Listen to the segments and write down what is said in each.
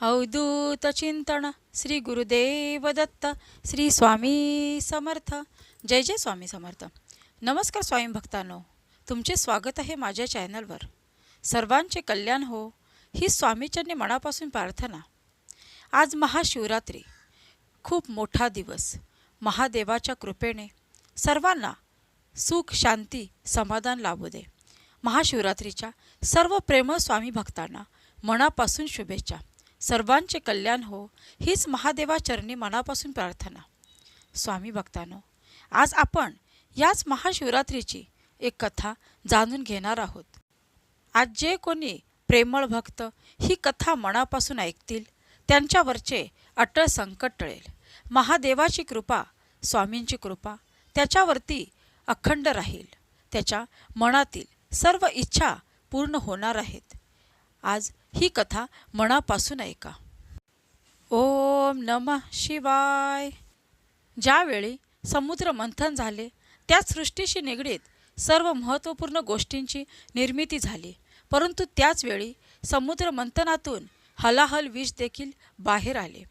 अवधूत चिंतन श्री गुरुदेव दत्त श्री स्वामी समर्थ जय जय स्वामी समर्थ नमस्कार स्वामी भक्तांनो तुमचे स्वागत आहे माझ्या चॅनलवर सर्वांचे कल्याण हो ही स्वामीचरणी मनापासून प्रार्थना आज महाशिवरात्री खूप मोठा दिवस महादेवाच्या कृपेने सर्वांना सुख शांती समाधान लाभू दे महाशिवरात्रीच्या सर्व प्रेम स्वामी भक्तांना मनापासून शुभेच्छा सर्वांचे कल्याण हो हीच महादेवाचरणी मनापासून प्रार्थना. स्वामी भक्तानो आज आपण याच महाशिवरात्रीची एक कथा जाणून घेणार आहोत. आज जे कोणी प्रेमळ भक्त ही कथा मनापासून ऐकतील त्यांच्यावरचे अटळ संकट टळेल. महादेवाची कृपा स्वामींची कृपा त्याच्यावरती अखंड राहील. त्याच्या मनातील सर्व इच्छा पूर्ण होणार आहेत. आज ही कथा मनापासून ऐका. ओम नमः शिवाय. ज्यावेळी समुद्र मंथन झाले त्या सृष्टीशी निगडीत सर्व महत्त्वपूर्ण गोष्टींची निर्मिती झाली. परंतु त्याचवेळी समुद्र मंथनातून हलाहल विष देखील बाहेर आले.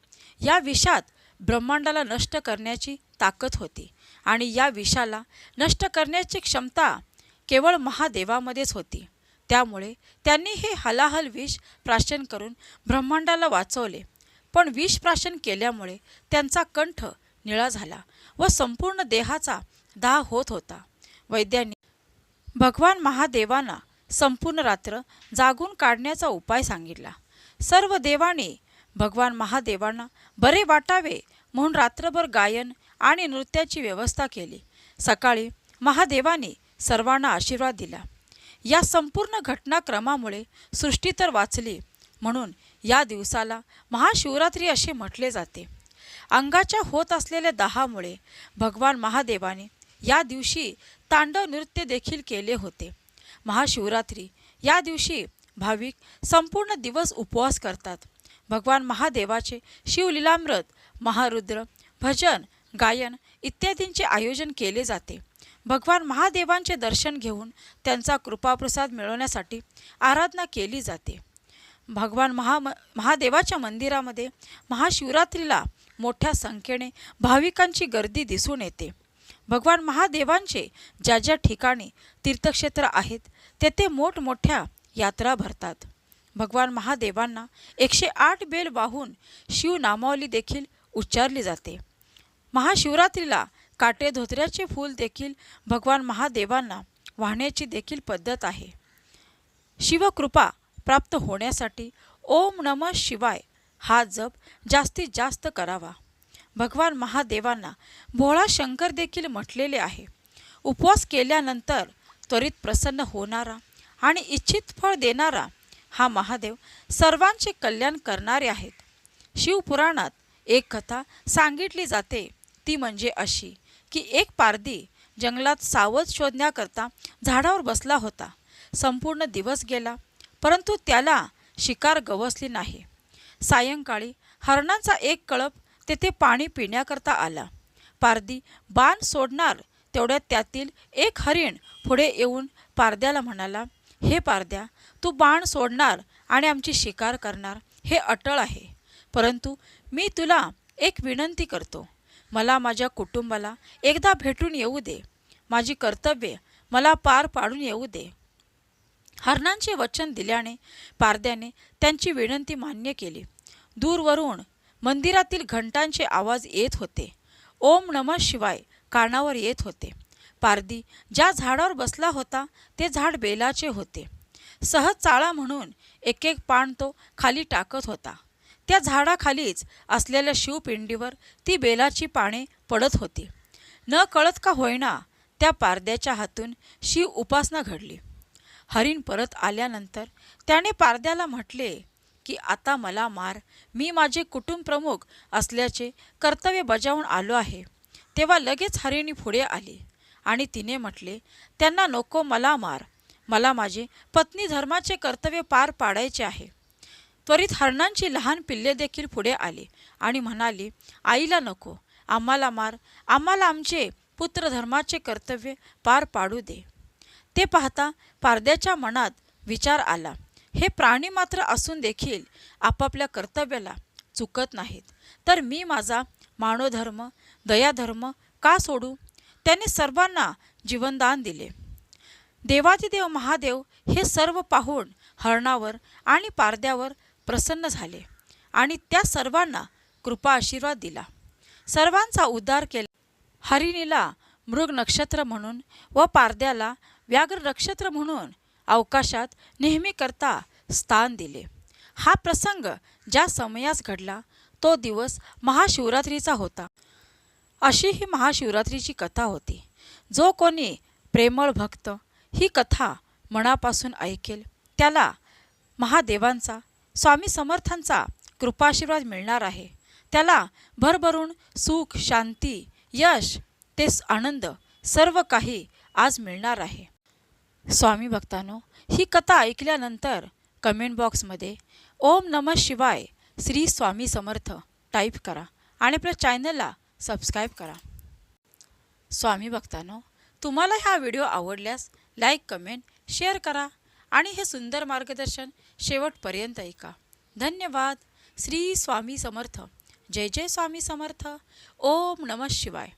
या विषात ब्रह्मांडाला नष्ट करण्याची ताकद होती आणि या विषाला नष्ट करण्याची क्षमता केवळ महादेवामध्येच होती. त्यामुळे त्यांनी हे हलाहल विष प्राशन करून ब्रह्मांडाला वाचवले. पण विष प्राशन केल्यामुळे त्यांचा कंठ निळा झाला व संपूर्ण देहाचा दाह होत होता. वैद्यांनी भगवान महादेवांना संपूर्ण रात्र जागून काढण्याचा उपाय सांगितला. सर्व देवाने भगवान महादेवांना बरे वाटावे म्हणून रात्रभर गायन आणि नृत्याची व्यवस्था केली. सकाळी महादेवाने सर्वांना आशीर्वाद दिला. या संपूर्ण घटनाक्रमामुळे सृष्टी तर वाचली. म्हणून या दिवसाला महाशिवरात्री असे म्हटले जाते. अंगाच्या होत असलेल्या दाहामुळे भगवान महादेवाने या दिवशी तांडव नृत्य देखील केले होते. महाशिवरात्री या दिवशी भाविक संपूर्ण दिवस उपवास करतात. भगवान महादेवाचे शिवलीलामृत महारुद्र भजन गायन इत्यादींचे आयोजन केले जाते. भगवान महादेवांचे दर्शन घेऊन त्यांचा कृपाप्रसाद मिळवण्यासाठी आराधना केली जाते. भगवान महा महादेवाच्या मंदिरामध्ये महाशिवरात्रीला मोठ्या संख्येने भाविकांची गर्दी दिसून येते. भगवान महादेवांचे ज्या ज्या ठिकाणी तीर्थक्षेत्र आहेत तेथे मोठमोठ्या यात्रा भरतात. भगवान महादेवांना एकशे आठ बेल वाहून शिवनामावली देखील उच्चारली जाते. महाशिवरात्रीला काटे धोत्र्याचे फूल देखील भगवान महादेवांना वाहण्याची देखील पद्धत आहे. शिवकृपा प्राप्त होण्यासाठी ओम नम शिवाय हा जप जास्तीत जास्त करावा. भगवान महादेवांना भोळा शंकर देखील म्हटलेले आहे. उपवास केल्यानंतर त्वरित प्रसन्न होणारा आणि इच्छित फळ देणारा हा महादेव सर्वांचे कल्याण करणारे आहेत. शिवपुराणात एक कथा सांगितली जाते ती म्हणजे अशी. की एक पारधी जंगलात सावध शोधण्याकरता झाडावर बसला होता. संपूर्ण दिवस गेला परंतु त्याला शिकार गवसली नाही. सायंकाळी हरणांचा एक कळप तेथे पाणी पिण्याकरता आला. पारदी बाण सोडणार तेवढ्यात त्यातील एक हरिण पुढे येऊन पारद्याला म्हणाला हे पारद्या तू बाण सोडणार आणि आमची शिकार करणार हे अटळ आहे. परंतु मी तुला एक विनंती करतो. मला माझ्या कुटुंबाला एकदा भेटून येऊ दे. माझी कर्तव्ये मला पार पाडून येऊ दे. हरणांचे वचन दिल्याने पारद्याने त्यांची विनंती मान्य केली. दूरवरून मंदिरातील घंटांचे आवाज येत होते. ओम नम शिवाय कानावर येत होते. पारदी ज्या झाडावर बसला होता ते झाड बेलाचे होते. सहज चाळा म्हणून एक एक पान तो खाली टाकत होता. त्या झाडाखालीच असलेल्या शिवपिंडीवर ती बेलाची पाने पडत होती. न कळत का होईना त्या पारद्याच्या हातून शिव उपासना घडली. हरिण परत आल्यानंतर त्याने पारद्याला म्हटले की आता मला मार. मी माझे कुटुंब प्रमुख असल्याचे कर्तव्य बजावून आलो आहे. तेव्हा लगेच हरिणी पुढे आली आणि तिने म्हटले त्यांना नको मला मार. मला माझे पत्नी धर्माचे कर्तव्य पार पाडायचे आहे. त्वरित हरणांची लहान पिल्ले देखील पुढे आली आणि म्हणाली आईला नको आम्हाला मार आम्हाला आमचे पुत्र धर्माचे कर्तव्य पार पाडू दे. ते पाहता पारद्याच्या मनात विचार आला हे प्राणी मात्र असून देखील आपापल्या कर्तव्याला चुकत नाहीत. तर मी माझा मानवधर्म दयाधर्म का सोडू? त्याने सर्वांना जीवनदान दिले. देवादिदेव महादेव हे सर्व पाहून हरणावर आणि पारद्यावर प्रसन्न झाले आणि त्या सर्वांना कृपा आशीर्वाद दिला. सर्वांचा उद्धार केला. हरिणीला मृग नक्षत्र म्हणून व पारद्याला व्याघ्र नक्षत्र म्हणून अवकाशात नेहमीकरता स्थान दिले. हा प्रसंग ज्या समयास घडला तो दिवस महाशिवरात्रीचा होता. अशी ही महाशिवरात्रीची कथा होती. जो कोणी प्रेमळ भक्त ही कथा मनापासून ऐकेल त्याला महादेवांचा स्वामी समर्थांचा कृपाशीर्वाद मिळणार आहे. त्याला भरभरून सुख शांती यश ते आनंद सर्व काही आज मिळणार आहे. स्वामी भक्तांनो ही कथा ऐकल्यानंतर कमेंट बॉक्समध्ये ओम नम शिवाय श्री स्वामी समर्थ टाईप करा आणि आपल्या चॅनलला सबस्क्राईब करा. स्वामी भक्तांनो तुम्हाला हा व्हिडिओ आवडल्यास लाईक कमेंट शेअर करा. आणि हे सुंदर मार्गदर्शन शेवटपर्यंत ऐका. धन्यवाद. श्री स्वामी समर्थ. जय जय स्वामी समर्थ. ओम नमः शिवाय.